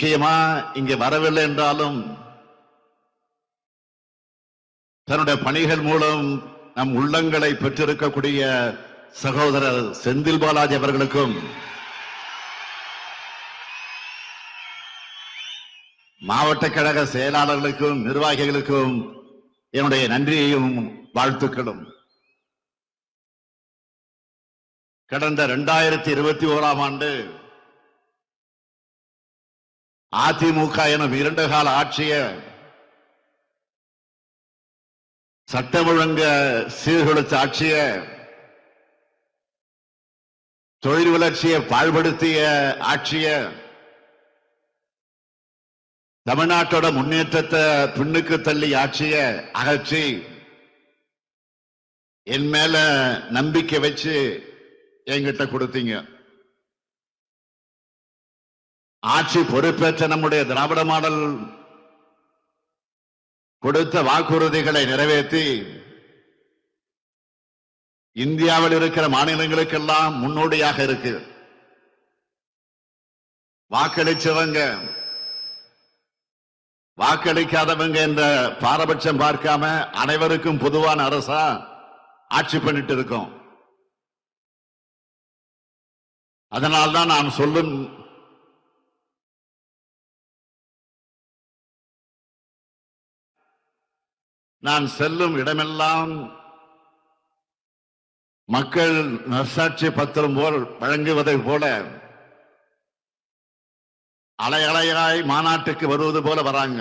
முக்கியமா இங்கே வரவில்லை என்றாலும் தன்னுடைய பணிகள் மூலம் நம் உள்ளங்களை பெற்றிருக்கக்கூடிய சகோதரர் செந்தில் பாலாஜி அவர்களுக்கும் மாவட்ட கழக செயலாளர்களுக்கும் நிர்வாகிகளுக்கும் என்னுடைய நன்றியையும் வாழ்த்துக்களும். கடந்த இரண்டாயிரத்தி இருபத்தி ஓராம் ஆண்டு அதிமுக எனும் இரண்டு கால ஆட்சிய சட்டம் ஒழுங்க சீர்குலைச்ச ஆட்சிய தொழில் வளர்ச்சியை பாழ்படுத்திய ஆட்சிய தமிழ்நாட்டோட முன்னேற்றத்தை பின்னுக்கு தள்ளி ஆட்சிய அகற்றி என் மேல நம்பிக்கை வச்சு என்கிட்ட கொடுத்தீங்க. ஆட்சி பொறுப்பேற்ற நம்முடைய திராவிட மாடல் கொடுத்த வாக்குறுதிகளை நிறைவேற்றி இந்தியாவில் இருக்கிற மாநிலங்களுக்கெல்லாம் முன்னோடியாக இருக்கு. வாக்களிச்சவங்க வாக்களிக்காதவங்க என்ற பாரபட்சம் பார்க்காம அனைவருக்கும் பொதுவான அரசா ஆட்சி பண்ணிட்டு இருக்கோம். அதனால்தான் நான் சொல்லும் நான் செல்லும் இடமெல்லாம் மக்கள் நர்சாட்சி பத்திரம் போல் வழங்குவதை போல அலையலையாய் மாநாட்டுக்கு வருவது போல வராங்க.